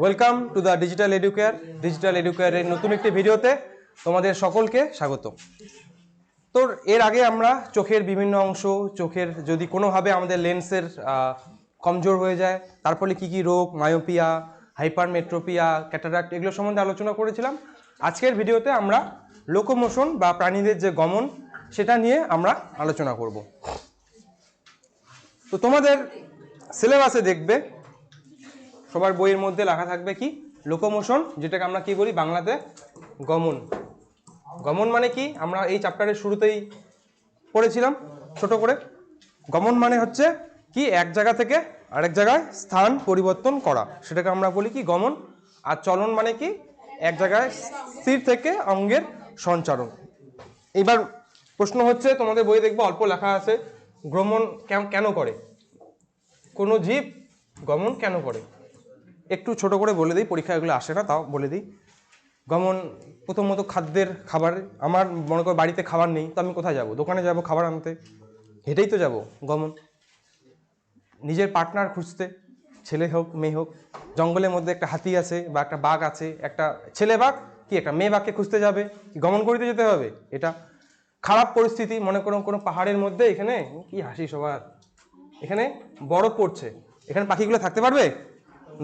Welcome to the digital educare digital এডুকেয়ারের নতুন একটি ভিডিওতে তোমাদের সকলকে স্বাগত তো এর আগে আমরা চোখের বিভিন্ন অংশ, চোখের যদি কোনোভাবে আমাদের লেন্সের কমজোর হয়ে যায়, তার ফলে কী কী রোগ মায়োপিয়া হাইপারমেট্রোপিয়া ক্যাটারাক্ট এগুলো সম্বন্ধে আলোচনা করেছিলাম। আজকের ভিডিওতে আমরা লোকোমোশন বা প্রাণীদের যে গমন, সেটা নিয়ে আমরা আলোচনা করব। তো তোমাদের সিলেবাসে দেখবে সবার বইয়ের মধ্যে লেখা থাকবে কি? লোকোমোশন, যেটাকে আমরা কি বলি বাংলাতে? গমন। গমন মানে কি? আমরা এই চ্যাপ্টারের শুরুতেই পড়েছিলাম, ছোট করে। গমন মানে হচ্ছে কি? এক জায়গা থেকে আরেক জায়গায় স্থান পরিবর্তন করা। সেটাকে আমরা বলি কি? গমন। আর চলন মানে কি? এক জায়গায় স্থির থেকে অঙ্গের সঞ্চারণ। এবার প্রশ্ন হচ্ছে, তোমাদের বই দেখব অল্প লেখা আছে ভ্রমণ কেন- কেন করে? কোনো জীব গমন কেন করে? একটু ছোট করে বলে দিই, পরীক্ষা এগুলো আসে না, তাও বলে দিই। গমন, প্রথমত খাদ্যের খাবার, আমার মনে করো বাড়িতে খাবার নেই, তো আমি কোথায় যাব? দোকানে যাব খাবার আনতে? হেঁটেই তো যাব, গমন। নিজের পার্টনার খুঁজতে, ছেলে হোক, মেয়ে হোক, জঙ্গলের মধ্যে একটা হাতি আছে বা একটা বাঘ আছে, একটা ছেলে বাঘ কি একটা মেয়ে বাঘকে খুঁজতে যাবে? কি গমন করিতে যেতে হবে? এটা খারাপ পরিস্থিতি, মনে করো কোনো পাহাড়ের মধ্যে এখানে, কি হাসি সবার। এখানে বরফ পড়ছে। এখানে পাখিগুলো থাকতে পারবে?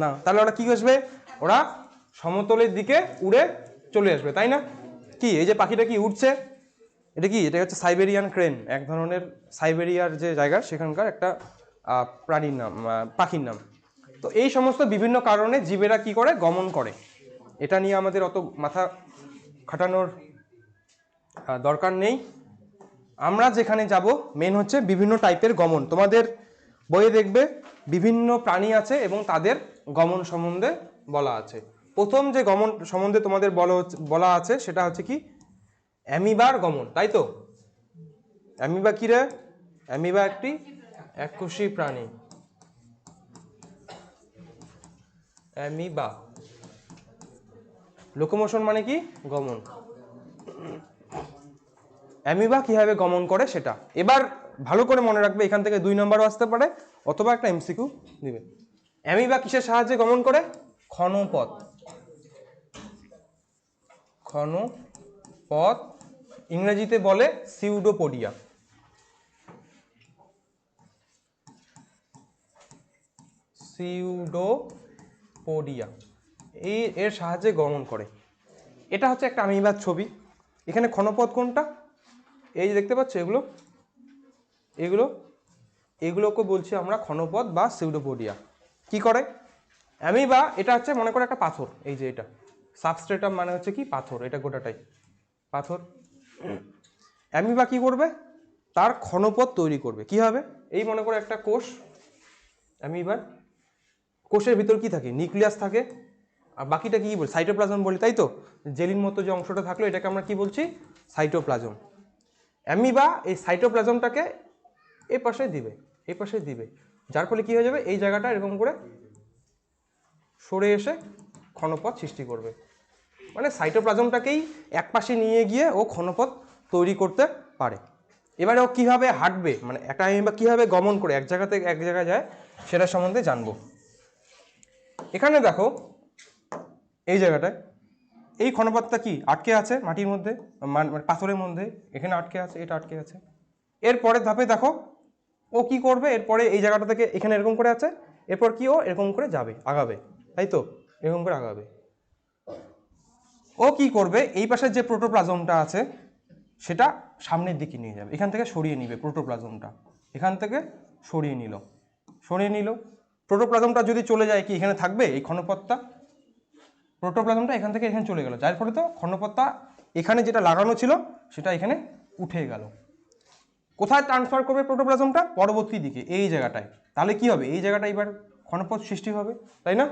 না, তাহলে ওরা কি আসবে? ওরা সমতলের দিকে উড়ে চলে আসবে, তাই না? কি, এই যে পাখিটা কি উঠছে এটা কি? এটা হচ্ছে সাইবেরিয়ান ক্রেন, এক ধরনের সাইবেরিয়ার যে জায়গা, সেখানকার একটা প্রাণীর নাম পাখির নাম। তো এই সমস্ত বিভিন্ন কারণে জীবেরা কি করে? গমন করে। এটা নিয়ে আমাদের অত মাথা খাটানোর দরকার নেই। আমরা যেখানে যাব মেন হচ্ছে বিভিন্ন টাইপের গমন। তোমাদের বইয়ে দেখবে বিভিন্ন প্রাণী আছে এবং তাদের গমন সম্বন্ধে বলা আছে। প্রথম যে গমন সম্বন্ধে তোমাদের বলা বলা আছে সেটা হচ্ছে কি? অ্যামিবার গমন, তাই তো? অ্যামিবা কি রে? অ্যামিবা একটি এককোষী প্রাণী। অ্যামিবা। লোকোমোশন মানে কি? গমন। অ্যামিবা কীভাবে গমন করে সেটা? এবার ভালো করে মনে রাখবে এখান থেকে দুই নম্বরও আসতে পারে অথবা একটা এমসিকিউ দিবে। অ্যামিবা কিসের সাহায্যে গমন করে? ক্ষণপথ। ক্ষণপথ ইংরেজিতে বলে সিউডোপোডিয়া সিউডোপোডিয়া এই এর সাহায্যে গমন করে। এটা হচ্ছে একটা আমিবার ছবি। এখানে ক্ষণপথ কোনটা? এই যে দেখতে পাচ্ছ এগুলো এগুলো, এগুলোকে বলছি আমরা ক্ষণপথ বা সিউডোপোডিয়া কি করে? অ্যামিবা, এটা হচ্ছে মনে করে একটা পাথর, এই যে এটা। সাবস্ট্রেটাম মানে হচ্ছে কি? পাথর, এটা গোটাটাই। পাথর। অ্যামিবা কি করবে? তার ক্ষণপথ তৈরি করবে। কি হবে? এই মনে করে একটা কোষ, অ্যামিবার। কোষের ভিতর কি থাকে? নিউক্লিয়াস থাকে। আর বাকিটা কি বলি? সাইটোপ্লাজম বলি, তাই তো? জেলির মতো যে অংশটা থাকল, এটাকে আমরা কি বলছি? সাইটোপ্লাজম অ্যামিবা, এই সাইটোপ্লাজমটাকে এই পাশে দিবে এই পাশে দিবে। যার ফলে কি হয়ে যাবে? এই জায়গাটা এরকম করে সরে এসে ক্ষণপথ সৃষ্টি করবে। মানে সাইটোপ্লাজমটাকেই এক পাশে নিয়ে গিয়ে ও ক্ষণপথ তৈরি করতে পারে। এবারে ও কীভাবে হাঁটবে? মানে একটা বা কীভাবে গমন করে এক জায়গা থেকে এক জায়গায় যায়, সেটা সম্বন্ধে জানব। এখানে দেখো, এই জায়গাটায়, এই ক্ষণপথটা কি? আটকে আছে মাটির মধ্যে, মান- পাথরের মধ্যে। এখানে আটকে আছে, এটা আটকে আছে। এরপরের ধাপে দেখো ও কি করবে? এরপরে এই জায়গাটা থেকে এখানে এরকম করে আছে। এরপর কি ও? এরকম করে যাবে, আগাবে। তাই তো? এরকম করে আগাবে। ও কি করবে? এই পাশের যে প্রোটোপ্লাজমটা আছে, সেটা সামনের দিকে নিয়ে যাবে। এখান থেকে সরিয়ে নিবে প্রোটোপ্লাজমটা এখান থেকে সরিয়ে নিল। সরিয়ে নিল। প্রোটোপ্লাজমটা যদি চলে যায় কি এখানে থাকবে? এই ক্ষণপথটা? প্রোটোপ্লাজমটা এখান থেকে এখানে চলে গেল। যার ফলে তো ক্ষণপথটা এখানে যেটা লাগানো ছিল, সেটা এখানে উঠে গেল। কোথায় ট্রান্সফার করবে প্রোটোপ্লাজমটা পরবর্তী দিকে, এই জায়গাটায়। তাহলে কি হবে? এই জায়গাটা এবার ক্ষণপথ সৃষ্টি হবে, তাই না?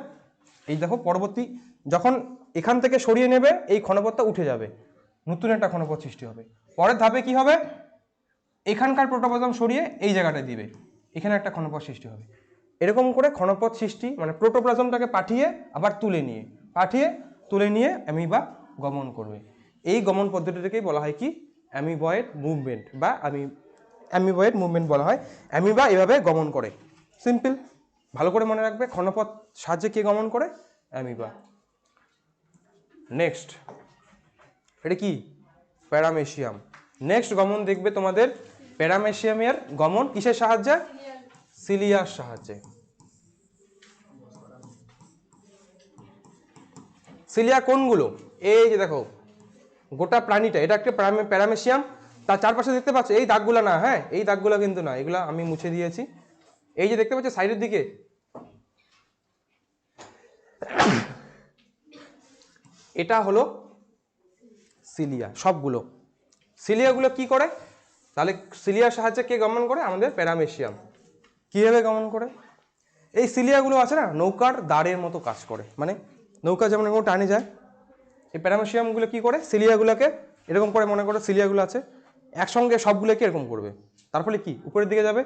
এই দেখো, পরবর্তী, যখন এখান থেকে সরিয়ে নেবে, এই ক্ষণপথটা উঠে যাবে। নতুন একটা ক্ষণপথ সৃষ্টি হবে। পরের ধাপে কি হবে? এখানকার প্রোটোপ্লাজম সরিয়ে এই জায়গাটায় দিবে। এখানে একটা ক্ষণপথ সৃষ্টি হবে। এরকম করে ক্ষণপথ সৃষ্টি মানে প্রোটোপ্লাজমটাকে পাঠিয়ে, আবার তুলে নিয়ে। পাঠিয়ে, তুলে নিয়ে অ্যামিবা গমন করবে। এই গমন পদ্ধতিটাকেই বলা হয় কি? অ্যামিবয়েড মুভমেন্ট বা আমি অ্যামিবয়েড মুভমেন্ট বলা হয়। অ্যামিবা এভাবে গমন করে। সিম্পল ভালো করে মনে রাখবে, ক্ষণপথ সাহায্যে কে গমন করে? অ্যামিবা। নেক্সট এটা কি? প্যারামেশিয়াম নেক্সট গমন দেখবে তোমাদের প্যারামেশিয়ামের গমন কিসের সাহায্যে? সিলিয়ার সাহায্যে। সিলিয়া কোনগুলো? এই যে দেখো, গোটা প্রাণীটা, এটা একটা প্যারামে- প্যারামেশিয়াম তার চারপাশে দেখতে পাচ্ছ, এই দাগগুলো না হ্যাঁ এই দাগগুলো কিন্তু না, এগুলো আমি মুছে দিয়েছি। এই যে দেখতে পাচ্ছ, সাইডের দিকে। এটা হলো সিলিয়া, সবগুলো। সিলিয়াগুলো কি করে? তাহলে সিলিয়ার সাহায্যে কে গমন করে? আমাদের প্যারামেশিয়াম। কীভাবে গমন করে? এই সিলিয়াগুলো আছে না, নৌকার দাঁড়ের মতো কাজ করে। মানে নৌকা যেমন এরকম টানে যায়, এই প্যারামেশিয়ামগুলো কি করে? সিলিয়াগুলোকে এরকম করে মনে করো সিলিয়াগুলো আছে। একসঙ্গে সবগুলোকে এরকম করবে? তার ফলে কি? উপরের দিকে যাবে।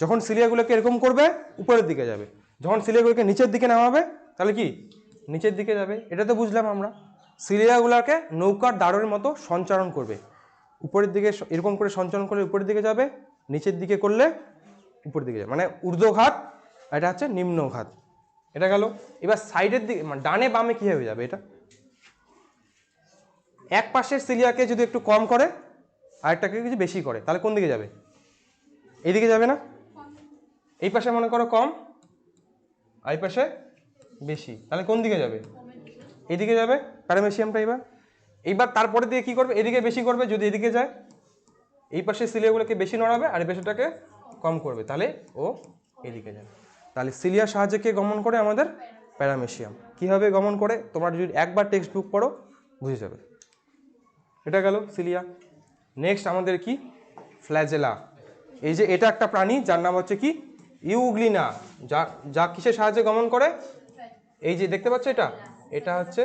যখন সিলিয়াগুলোকে এরকম করবে, উপরের দিকে যাবে। যখন সিলিয়াগুলোকে নিচের দিকে নামাবে, তাহলে কি? নিচের দিকে যাবে। এটা তো বুঝলাম আমরা। সিলিয়াগুলোকে নৌকার দাঁড়ের মতো সঞ্চারণ করবে। উপরের দিকে এরকম করে সঞ্চালন করলে উপরের দিকে যাবে, নিচের দিকে করলে উপরের দিকে যাবে। মানে ঊর্ধ্বঘাত এটা হচ্ছে নিম্নঘাত। এটা গেল। এবার সাইডের দিকে মানে ডানে বামে কীভাবে যাবে এটা? এক পাশের সিলিয়াকে যদি একটু কম করে, আরেকটাকে কিছু বেশি করে, তাহলে কোন দিকে যাবে? এইদিকে যাবে না? এই পাশে মনে করো কম, আর এই পাশে বেশি, তাহলে কোন দিকে যাবে? এদিকে যাবে, প্যারামেশিয়ামটা এবার। এইবার তারপরে দিয়ে কি করবে? এদিকে বেশি করবে, যদি এদিকে যায়, এই পাশে সিলিয়াগুলোকে বেশি নড়াবে, আর এই পাশেটাকে কম করবে, তাহলে ও এদিকে যাবে। তাহলে সিলিয়ার সাহায্যে কে গমন করে? আমাদের প্যারামেশিয়াম। কীভাবে গমন করে? তোমরা যদি একবার টেক্সট বুক পড়ো, বুঝে যাবে। এটা গেল সিলিয়া নেক্সট আমাদের কি ফ্ল্যাজেলা এই যে এটা একটা প্রাণী যার নাম হচ্ছে কি ইউগ্লিনা যা যা কিসের সাহায্যে গমন করে এই যে দেখতে পাচ্ছ এটা এটা হচ্ছে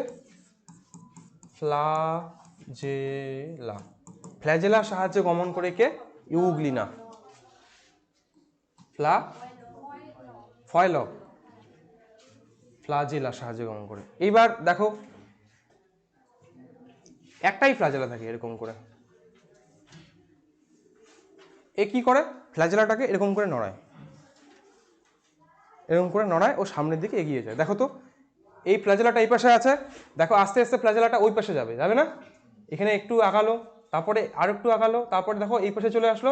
ফ্লাজেলা ফ্ল্যাজেলার সাহায্যে গমন করে কে ইউগ্লিনা ফ্লা ফয়ল ফ্লাজেলার সাহায্যে গমন করে এইবার দেখো একটাই ফ্ল্যাজেলা থাকে এরকম করে। এ কি করে? ফ্ল্যাজেলাটাকে এরকম করে নড়ায়। এরকম করে নড়ায়, ও সামনের দিকে এগিয়ে যায়। দেখো তো, এই ফ্ল্যাজেলাটা এই পাশে আছে। দেখো, আস্তে আস্তে ফ্ল্যাজেলাটা ওই পাশে যাবে। যাবে না? এখানে একটু আগালো, তারপরে আর একটু আগালো, তারপরে দেখো এই পাশে চলে আসলো।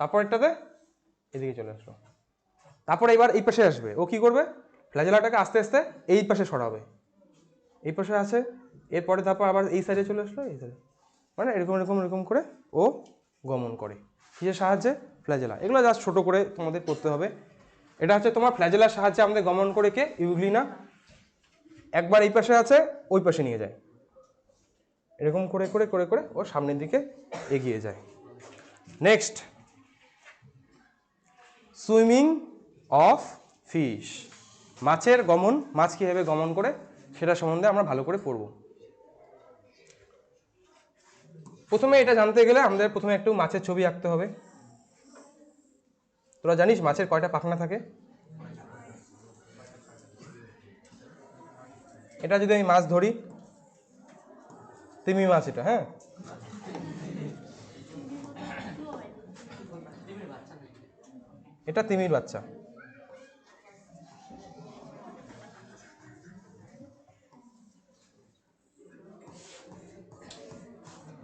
তারপর এটাতে এদিকে চলে আসলো। তারপরে এবার এই পাশে আসবে। ও কি করবে? ফ্ল্যাজেলাটাকে আস্তে আস্তে এই পাশে সরাবে। এই পাশে আছে এরপরে তারপর আবার এই সাইডে চলে আসলো, এই সাইডে মানে এরকম এরকম এরকম করে ও গমন করে। কিসের সাহায্যে ফ্ল্যাজেলা এগুলো জাস্ট ছোটো করে তোমাদের করতে হবে। এটা হচ্ছে তোমার ফ্ল্যাজেলার সাহায্যে আমাদের গমন করে কে? ইউগ্লিনা। একবার এই পাশে আছে, ওই পাশে নিয়ে যায়। এরকম করে করে করে করে ও সামনের দিকে এগিয়ে যায়। নেক্সট সুইমিং অফ ফিশ মাছের গমন, মাছ কীভাবে গমন করে, সেটা সম্বন্ধে আমরা ভালো করে পড়ব। প্রথমে এটা জানতে গেলে আমাদের প্রথমে একটু মাছের ছবি আঁকতে হবে। তোরা জানিস মাছের কয়টা পাখনা থাকে? এটা যদি আমি মাছ ধরি, তিমি মাছ এটা হ্যাঁ? এটা তিমির বাচ্চা।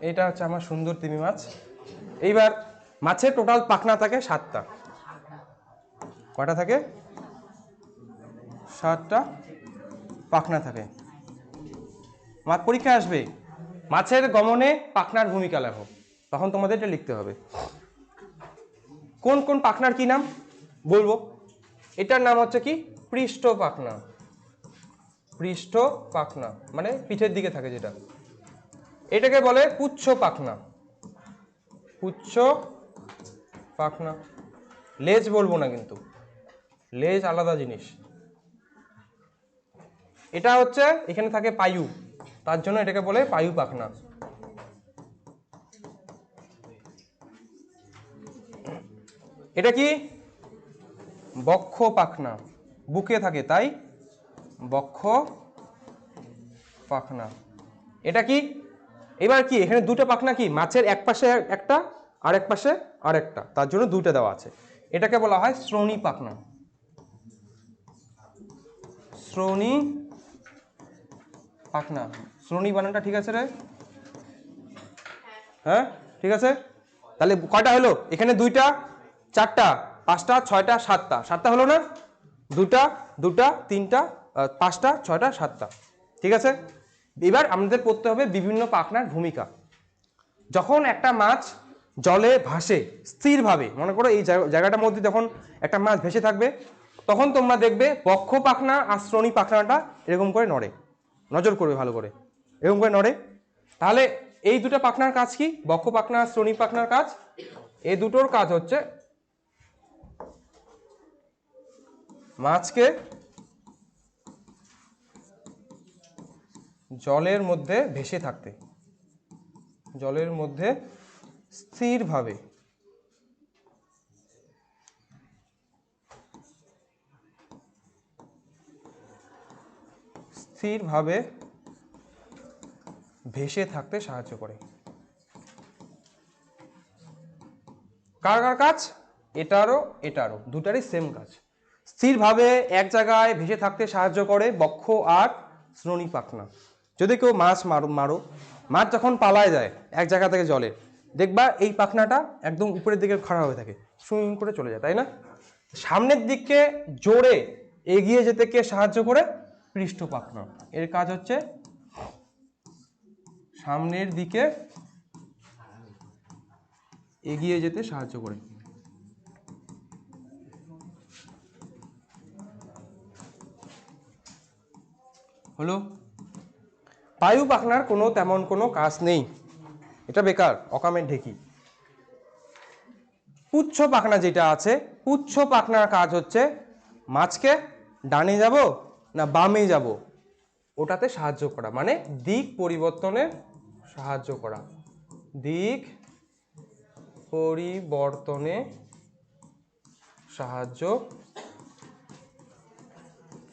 এটা হচ্ছে আমার সুন্দর তিমি মাছ। এইবার মাছের টোটাল পাখনা থাকে সাতটা। কয়টা থাকে? সাতটা পাখনা থাকে। মাছ পরীক্ষা আসবে। মাছের গমনে পাখনার ভূমিকা লেখো। তখন তোমাদের এটা লিখতে হবে। কোন কোন পাখনার কি নাম? বলব। এটার নাম হচ্ছে কি? পৃষ্ঠ পাখনা পৃষ্ঠ পাখনা মানে পিঠের দিকে থাকে যেটা। এটাকে বলে পুচ্ছ পাখনা। পুচ্ছ পাখনা। লেজ বলব না কিন্তু। লেজ আলাদা জিনিস। এটা হচ্ছে, এখানে থাকে পায়ু। তার জন্য এটাকে বলে পায়ু পাখনা। এটা কি? বক্ষ পাখনা। বুকে থাকে তাই বক্ষ পাখনা। এটা কি? এবার কি, এখানে দুটো পাখনা কি? মাছের এক পাশে একটা আর এক পাশে আর একটা তার জন্য দুইটা দেওয়া আছে। এটাকে বলা হয় শ্রোণী পাখনা। শ্রোণী পাখনা। শ্রোণী বানানটা ঠিক আছে রে? হ্যাঁ ঠিক আছে? তাহলে কয়টা হলো? এখানে দুইটা, চারটা, পাঁচটা, ছয়টা, সাতটা। সাতটা হলো না? দুটা দুটা, তিনটা পাঁচটা, ছয়টা, সাতটা। ঠিক আছে? এবার আমাদের পড়তে হবে বিভিন্ন পাখনার ভূমিকা। যখন একটা মাছ জলে ভাসে স্থিরভাবে, মনে করো এই জায়গা- জায়গাটার মধ্যে যখন একটা মাছ ভেসে থাকবে, তখন তোমরা দেখবে বক্ষ পাখনা আর শ্রোণী পাখনাটা এরকম করে নড়ে। নজর করবে ভালো করে। এরকম করে নড়ে। তাহলে এই দুটো পাখনার কাজ কি? বক্ষ পাখনা আর শ্রোণী পাখনার কাজ। এই দুটোর কাজ হচ্ছে মাছকে জলের মধ্যে ভেসে থাকতে, জলের মধ্যে স্থিরভাবে স্থিরভাবে ভেসে থাকতে সাহায্য করে। কার কার কাজ? এটারও এটারও, দুটারই সেম কাজ। স্থিরভাবে এক জায়গায় ভেসে থাকতে সাহায্য করে বক্ষ আর শ্রোণী পাখনা। যদি কেউ মাছ মারো মারো মাছ যখন পালায় যায়, এক জায়গা থেকে জলে, দেখবা এই পাখনাটা একদম উপরের দিকে খাড়া হয়ে থাকে, সুইং করে চলে যায়, তাই না? সামনের দিকে জোরে এগিয়ে যেতে কে সাহায্য করে? পৃষ্ঠ পাখনা। এর কাজ হচ্ছে সামনের দিকে এগিয়ে যেতে সাহায্য করে। হলো? পায়ু পাখনার কোনো তেমন কোনো কাজ নেই। এটা বেকার, অকামের ঢেকি। পুচ্ছ পাখনা যেটা আছে, পুচ্ছ পাখনার কাজ হচ্ছে, মাছকে ডানে যাব না বামে যাব? ওটাতে সাহায্য করা মানে দিক পরিবর্তনে সাহায্য করা। দিক পরিবর্তনে সাহায্য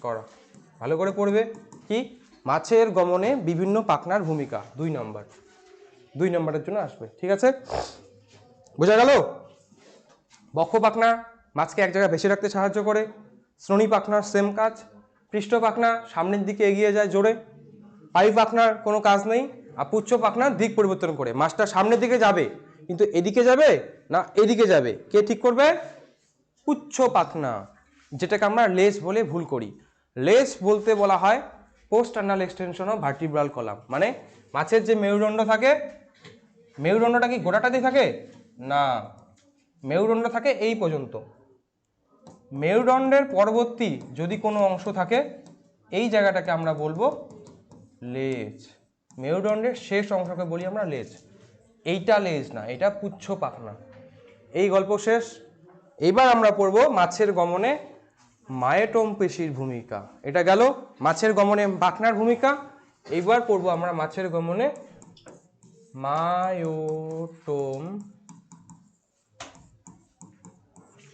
করা। ভালো করে পড়বে, কি? মাছের গমনে বিভিন্ন পাখনার ভূমিকা। দুই নম্বর। দুই নম্বরের জন্য আসবে। ঠিক আছে? বোঝা গেল? বক্ষ পাখনা মাছকে এক জায়গায় ভেসে রাখতে সাহায্য করে। শ্রোণী পাখনার সেম কাজ। পৃষ্ঠ পাখনা সামনের দিকে এগিয়ে যায় জোরে। পায়ু পাখনার কোনো কাজ নেই। আর পুচ্ছ পাখনার দিক পরিবর্তন করে। মাছটা সামনের দিকে যাবে, কিন্তু এদিকে যাবে না এদিকে যাবে? কে ঠিক করবে? পুচ্ছ পাখনা, যেটাকে আমরা লেস বলে ভুল করি। লেস বলতে বলা হয় post anal extension of vertebral column মানে মাছের যে মেরুদণ্ড থাকে, মেরুদণ্ডটা কি গোটাটাতেই থাকে? না, মেরুদণ্ড থাকে এই পর্যন্ত। মেরুদণ্ডের পরবর্তী যদি কোনো অংশ থাকে, এই জায়গাটাকে আমরা বলব লেজ। মেরুদণ্ডের শেষ অংশকে বলি আমরা লেজ। এইটা লেজ না, এটা পুচ্ছ পাখনা। এই গল্প শেষ। এইবার আমরা পড়ব মাছের গমনে মায়েটম পেশির ভূমিকা। এটা গেল মাছের গমনে পাখনার ভূমিকা। এইবার পড়ব আমরা মাছের গমনে মায়োটোম।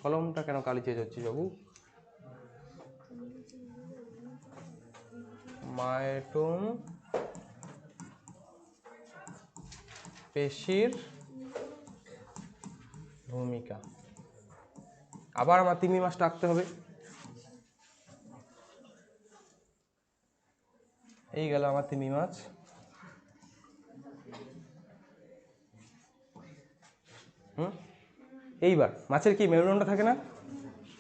কলমটা কেন কালি চেয়ে যাচ্ছি বাবু? মায়োটোম পেশির ভূমিকা। আবার আমার তিমি মাছটা আঁকতে হবে। এই গেল আমার তিমি মাছ। হুম? এইবার, মাছের কি মেরুদণ্ড থাকে না?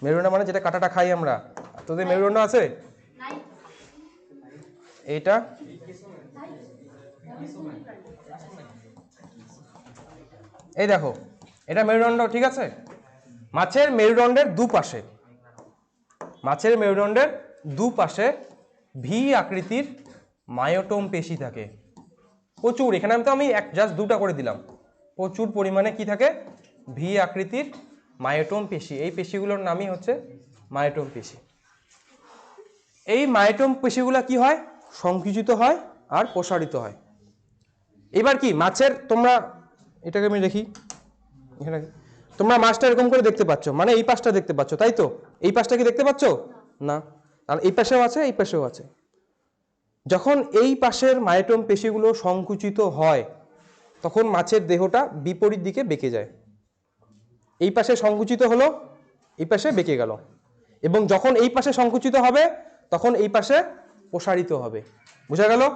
মেরুদণ্ড মানে যেটা কাটাটা খাই আমরা। তোদের মেরুদণ্ড আছে? এইটা? এই দেখো, এটা মেরুদণ্ড, ঠিক আছে? মাছের মেরুদণ্ডের দুপাশে। মাছের মেরুদণ্ডের দুপাশে ভি আকৃতির মায়োটোম পেশি থাকে। প্রচুর, এখানে আমি তো আমি এক জাস্ট দুটা করে দিলাম। প্রচুর পরিমাণে কি থাকে? ভি আকৃতির মায়োটোম পেশি। এই পেশিগুলোর নামই হচ্ছে মায়োটোম পেশি। এই মায়োটোম পেশিগুলো কি হয়? সংকুচিত হয় আর প্রসারিত হয়। এবার কি, মাছের, তোমরা, এটাকে আমি দেখি। এখানে, তোমরা মাছটা এরকম করে দেখতে পাচ্ছ। মানে এই পাশটা দেখতে পাচ্ছ, তাই তো? এই পাশটা কি দেখতে পাচ্ছ? না। আর এই পাশেও আছে, এই পাশেও আছে। যখন এই পাশের মায়োটোম পেশিগুলো সংকুচিত হয়, তখন মাছের দেহটা বিপরীত দিকে বেঁকে যায়। এই পাশে সংকুচিত হলো, এই পাশে বেঁকে গেল। এবং যখন এই পাশে সংকুচিত হবে, তখন এই পাশে প্রসারিত হবে। বোঝা গেল?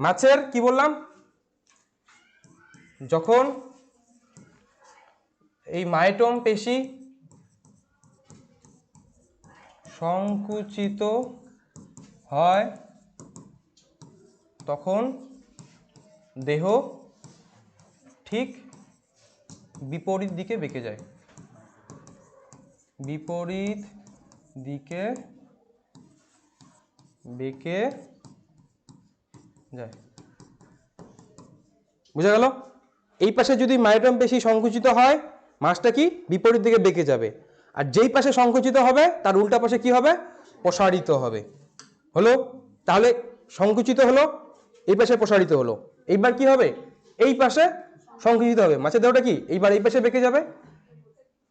মাছের, কি বললাম? যখন এই মাইটম পেশি সংকুচিত হয় তখন দেহ ঠিক বিপরীত দিকে বেঁকে যায়। বিপরীত দিকে বেঁকে যায়। বুঝা গেল? এই পাশে যদি মায়োটম পেশি সংকুচিত হয়, মাছটা কি? বিপরীত দিকে বেঁকে যাবে। আর যেই পাশে সংকুচিত হবে, তার উল্টা পাশে কি হবে? প্রসারিত হবে। হলো? তাহলে সংকুচিত হলো এই পাশে প্রসারিত হলো। এইবার কি হবে? এই পাশে সংকুচিত হবে। মাছের দেহটা কি? এইবার এই পাশে বেঁকে যাবে।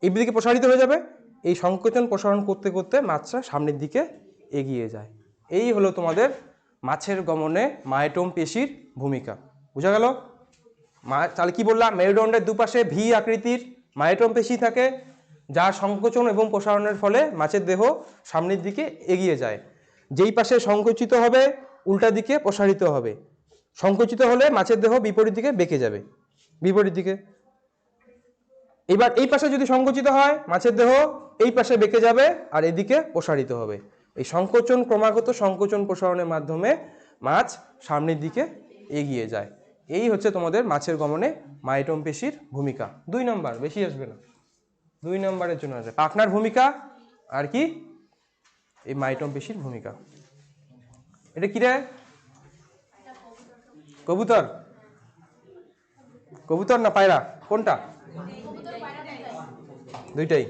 এই দিকে প্রসারিত হয়ে যাবে। এই সংকোচন প্রসারণ করতে করতে মাছটা সামনের দিকে এগিয়ে যায়। এই হলো তোমাদের মাছের গমনে মায়োটম পেশির ভূমিকা। বোঝা গেল? মা, তাহলে কি বললাম? মেরুদণ্ডের দুপাশে ভি আকৃতির মায়োটম পেশি থাকে, যা সংকোচন এবং প্রসারণের ফলে মাছের দেহ সামনের দিকে এগিয়ে যায়। যেই পাশে সংকুচিত হবে উল্টা দিকে প্রসারিত হবে। সংকুচিত হলে মাছের দেহ বিপরীত দিকে বেঁকে যাবে। বিপরীত দিকে। এবার এই পাশে যদি সংকুচিত হয়, মাছের দেহ এই পাশে বেঁকে যাবে আর এদিকে প্রসারিত হবে। এই সংকোচন ক্রমাগত সংকোচন প্রসারণের মাধ্যমে মাছ সামনের দিকে এগিয়ে যায়। এই হচ্ছে তোমাদের মাছের গমনে মাইটম পেশির ভূমিকা। দুই নম্বর, বেশি আসবে না। দুই নম্বরের জন্য আসবে। পাখনার ভূমিকা আর কি? এই মাইটম পেশির ভূমিকা। এটা কি রে? কবুতর। কবুতর না পায়রা? কোনটা? দুইটাই।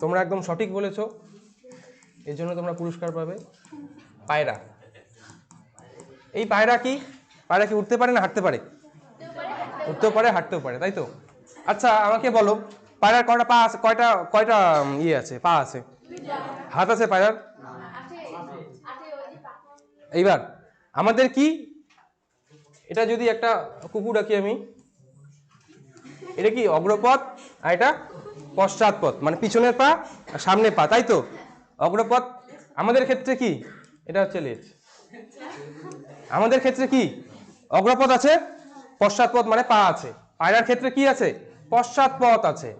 তোমরা একদম সঠিক বলেছ। এর জন্য তোমরা পুরস্কার পাবে। পায়রা। এই পায়রা কি? পায়রা কি উঠতে পারে না হাঁটতে পারে? উঠতেও পারে, হাঁটতেও পারে, তাই তো? আচ্ছা আমাকে বলো, পায়রার কয়টা পা আছে, কয়টা কয়টা ইয়ে আছে, পা আছে? হাত আছে পায়রার? এইবার, আমাদের কি? এটা যদি একটা কুকুর রাখি আমি, এটা কি অগ্রপথ? আর এটা পশ্চাৎপথ মানে পিছনের পা আর সামনের পা, তাই তো? অগ্রপথ আমাদের ক্ষেত্রে কি? এটা হচ্ছে লেজ। আমাদের ক্ষেত্রে কি? অগ্রপথ আছে, পশ্চাৎপথ মানে পা আছে। পায়রার ক্ষেত্রে কি আছে? পশ্চাৎপথ আছে।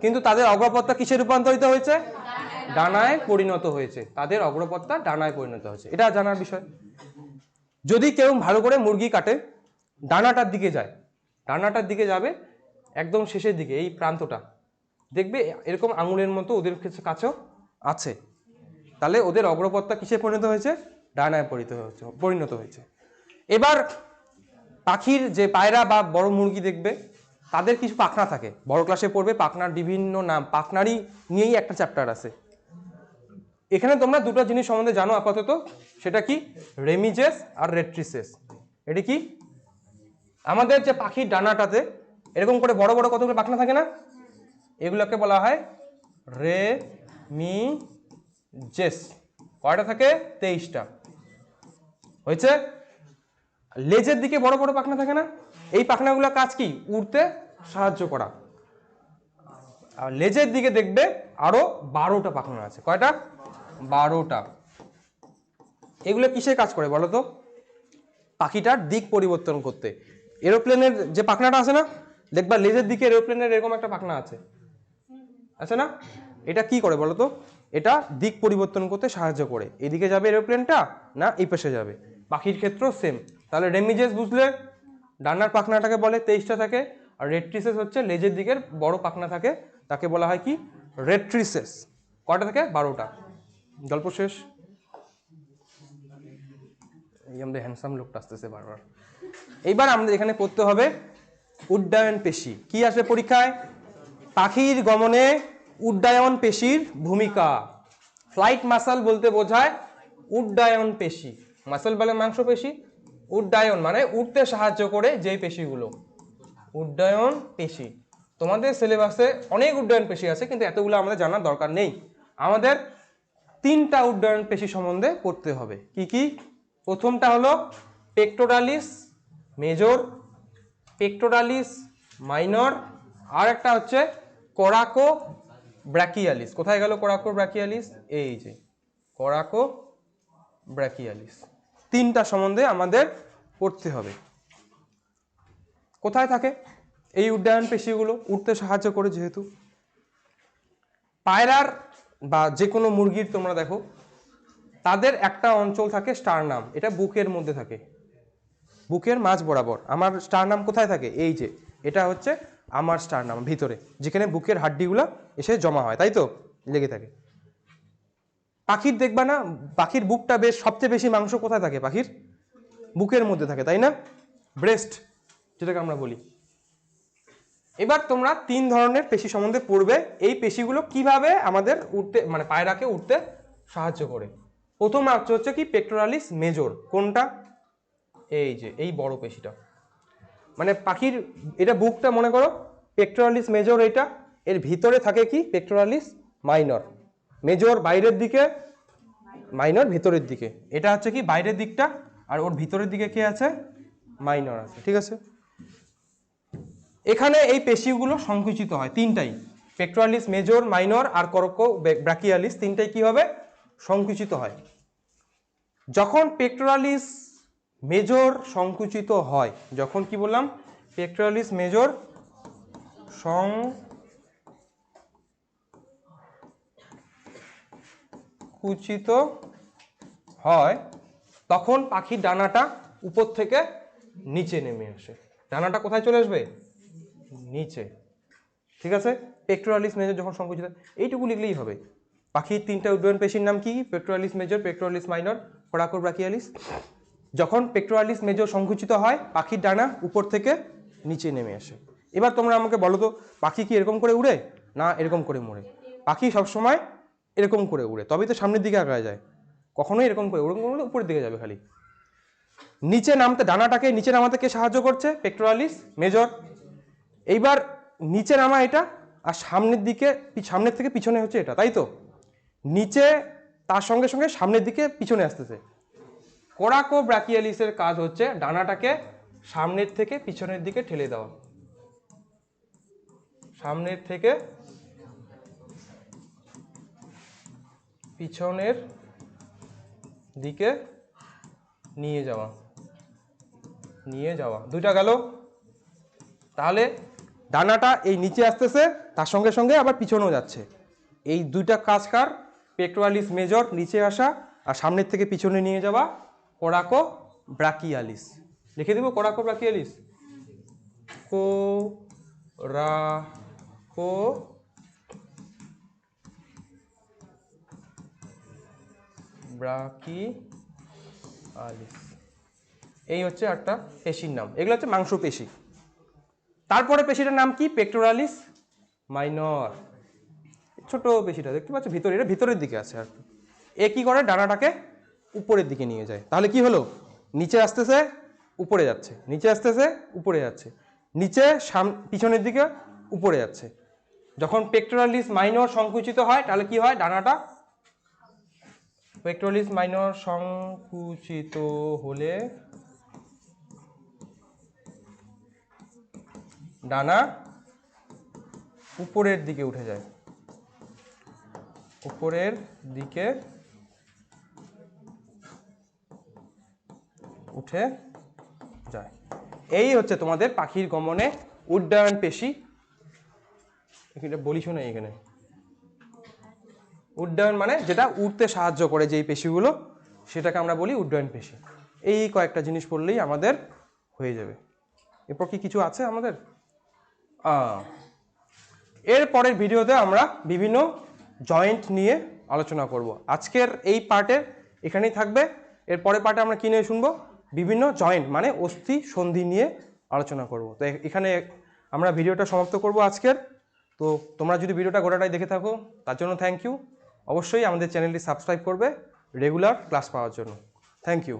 কিন্তু তাদের অগ্রপথটা কিসে রূপান্তরিত হয়েছে? ডানায় পরিণত হয়েছে। তাদের অগ্রপথটা ডানায় পরিণত হয়েছে। এটা জানার বিষয়। যদি কেউ ভালো করে মুরগি কাটে, ডানাটার দিকে যায়। ডানাটার দিকে যাবে একদম শেষের দিকে, এই প্রান্তটা। দেখবে এরকম আঙুলের মতো ওদের কাছে- কাছেও আছে। তাহলে ওদের অগ্রপথটা কিসে পরিণত হয়েছে? ডানায় পরিণত হয়েছে পরিণত হয়েছে। এবার পাখির যে পায়রা বা বড় মুরগি দেখবে, তাদের কিছু পাখনা থাকে। বড় ক্লাসে পড়বে পাখনার বিভিন্ন নাম। পাখনারই নিয়েই একটা চ্যাপ্টার আছে। এখানে তোমরা দুটো জিনিস সম্বন্ধে জানো আপাতত। সেটা কি? রেমিজেস আর রেট্রিসেস এটি কি? আমাদের যে পাখির ডানাটাতে এরকম করে বড় বড় কতগুলো পাখনা থাকে না? এগুলোকে বলা হয় রে মি জেস কয়টা থাকে? তেইশটা। হয়েছে? লেজের দিকে বড় বড় পাখনা থাকে না? এই পাখনাগুলো কাজ কি? উড়তে সাহায্য করা। আর লেজের দিকে দেখবে আরও বারোটা পাখনা আছে। কয়টা? বারোটা। এগুলো কিসের কাজ করে বলো তো? পাখিটার দিক পরিবর্তন করতে। এরোপ্লেনের যে পাখনাটা আছে না? দেখবা লেজের দিকে এরোপ্লেনের এরকম একটা পাখনা আছে। আছে না? এটা কি করে বলো তো? এটা দিক পরিবর্তন করতে সাহায্য করে। এদিকে যাবে এরোপ্লেনটা না এই পাশে যাবে? পাখির ক্ষেত্রেও সেম তাহলে রেমিজেস বুঝলে? ডান্নার পাখনাটাকে বলে তেইশটা থাকে। আর রেট্রিসেস হচ্ছে লেজের দিকের বড় পাখনা থাকে। তাকে বলা হয় কি? রেট্রিসেস। কটা থাকে? বারোটা। গল্প শেষ? এই আমাদের হ্যান্ডসাম লোকটা আসতেছে বারবার। এইবার আমাদের এখানে পড়তে হবে উড্ডয়ন পেশি। কি আসবে পরীক্ষায়? পাখির গমনে উড্ডয়ন পেশির ভূমিকা। ফ্লাইট মাসাল বলতে বোঝায় উড্ডয়ন পেশি। মাসল বলে মাংস পেশি। উড্ডয়ন মানে উঠতে সাহায্য করে যেই পেশিগুলো। উড্ডয়ন পেশি। তোমাদের সিলেবাসে অনেক উড্ডয়ন পেশি আছে, কিন্তু এতগুলো আমাদের জানার দরকার নেই। আমাদের তিনটা উড্ডয়ন পেশি সম্বন্ধে পড়তে হবে। কি কি? প্রথমটা হলো পেক্টোরালিস মেজর পেক্টোরালিস মাইনর আর একটা হচ্ছে কোরাকো ব্র্যাকিয়ালিস কোথায় গেল কোরাকো ব্র্যাকিয়ালিস এই যে করাকো ব্র্যাকিয়ালিস তিনটা সম্বন্ধে আমাদের পড়তে হবে। কোথায় থাকে এই উড্ডয়ন পেশিগুলো? উঠতে সাহায্য করে যেহেতু। পায়রার বা যে কোনো মুরগির তোমরা দেখো, তাদের একটা অঞ্চল থাকে স্টার নাম, এটা বুকের মধ্যে থাকে। বুকের মাঝ বরাবর। আমার স্টার নাম কোথায় থাকে? এই যে, এটা হচ্ছে আমার স্টার নাম, ভিতরে। যেখানে বুকের হাড্ডিগুলো এসে জমা হয়, তাই তো? লেগে থাকে। পাখির দেখবা না, পাখির বুকটা বেশ, সবচেয়ে বেশি মাংস কোথায় থাকে পাখির? বুকের মধ্যে থাকে, তাই না? ব্রেস্ট, যেটাকে আমরা বলি। এবার তোমরা তিন ধরনের পেশি সম্বন্ধে পড়বে। এই পেশিগুলো কীভাবে আমাদের উঠতে মানে পায়রাকে উঠতে সাহায্য করে। প্রথম হচ্ছে হচ্ছে কি পেক্টোরালিস মেজর কোনটা? এই যে, এই বড় পেশিটা। মানে পাখির, এটা বুকটা মনে করো পেক্টোরালিস মেজর এটা। এর ভিতরে থাকে কি পেক্টোরালিস মাইনর মেজর বাইরের দিকে মাইনর ভিতরের দিকে। এটা হচ্ছে কি বাইরের দিকটা, আর ওর ভিতরের দিকে কে আছে? মাইনর আছে, ঠিক আছে? এখানে এই পেশিগুলো সংকুচিত হয়, তিনটাই। পেক্টোরালিস মেজর মাইনর আর করকো ব্রাকিয়ালিস তিনটাই কি হবে? সংকুচিত হয়। যখন পেক্টোরালিস মেজর সংকুচিত হয়, যখন কি বললাম? পেক্টোরালিস মেজর সংকুচিত হয়, তখন পাখির ডানাটা উপর থেকে নিচে নেমে আসে। ডানাটা কোথায় চলে আসবে? নিচে। ঠিক আছে? পেক্টোরালিস মেজর যখন সংকুচিত, এইটুকু লিখলেই হবে। পাখির তিনটা উড্ডয়ন পেশির নাম কি? Pectoralis major pectoralis minor coracobrachialis যখন পেক্টোরালিস মেজর সংকুচিত হয় পাখির ডানা উপর থেকে নিচে নেমে আসে। এবার তোমরা আমাকে বলো তো, পাখি কি এরকম করে উড়ে না এরকম করে মরে? পাখি সবসময় এরকম করে উড়ে, তবেই তো সামনের দিকে আগায় যায়। কখনোই এরকম করে, ওরকম করে উপরের দিকে যাবে খালি। নিচে নামতে, ডানাটাকে নিচে নামাতে কে সাহায্য করছে? পেক্টোরালিস মেজর এইবার নিচে নামা এটা, আর সামনের দিকে সামনের থেকে পিছনে হচ্ছে এটা, তাই তো? নিচে তার সঙ্গে সঙ্গে সামনের দিকে পিছনে আসতেছে। কোরাকো ব্রাকিয়ালিসের কাজ হচ্ছে ডানাটাকে সামনের থেকে পিছনের দিকে ঠেলে দেওয়া। সামনের থেকে পিছনের দিকে নিয়ে যাওয়া। নিয়ে যাওয়া। দুইটা গেল। তাহলে ডানাটা এই নিচে আসতেছে, তার সঙ্গে সঙ্গে আবার পিছনেও যাচ্ছে। এই দুইটা কাজ কার? পেক্টোয়ালিস মেজর নিচে আসা, আর সামনের থেকে পিছনে নিয়ে যাওয়া কোরাকো ব্রাকিয়ালিস লিখে দেবো কোরাকো ব্রাকিয়ালিস কো রা কো ব্রাকিয়ালিস এই হচ্ছে একটা পেশির নাম। এগুলো হচ্ছে মাংসপেশি। তারপরে পেশিটার নাম কি? পেক্টোরালিস মাইনর ছোট পেশিটা, দেখতে পাচ্ছ? ভিতরে, এটা ভিতরের দিকে আছে আর এ কি করে? ডানাটাকে উপরের দিকে নিয়ে যায়। তাহলে কি হলো? নিচে আসতেছে, উপরে যাচ্ছে। নিচে আসতেছে, উপরে যাচ্ছে। নিচে, সাম, পিছনের দিকে উপরে যাচ্ছে। যখন পেক্টোরালিস মাইনর সংকুচিত হয়, তাহলে কি হয়? ডানাটা পেক্টোরালিস মাইনর সংকুচিত হলে ডানা উপরের দিকে উঠে যায়। উপরের দিকে উঠে যায়। এই হচ্ছে তোমাদের পাখির গমনে উড্ডয়ন পেশি। এখানে বলি শোনা এখানে। উড্ডয়ন মানে যেটা উঠতে সাহায্য করে যেই পেশিগুলো, সেটাকে আমরা বলি উড্ডয়ন পেশি। এই কয়েকটা জিনিস পড়লেই আমাদের হয়ে যাবে। এরপর কি কিছু আছে আমাদের? এর পরের ভিডিওতে আমরা বিভিন্ন জয়েন্ট নিয়ে আলোচনা করব। আজকের এই পার্টের এখানেই থাকবে। এর পরের পার্টে আমরা কী নিয়ে শুনব? বিভিন্ন জয়েন্ট মানে অস্থি সন্ধি নিয়ে আলোচনা করব। তো এখানে আমরা ভিডিওটা সমাপ্ত করব আজকের। তো তোমরা যদি ভিডিওটা গোটাটাই দেখে থাকো, তার জন্য থ্যাংক ইউ অবশ্যই আমাদের চ্যানেলটি সাবস্ক্রাইব করবে রেগুলার ক্লাস পাওয়ার জন্য। Thank you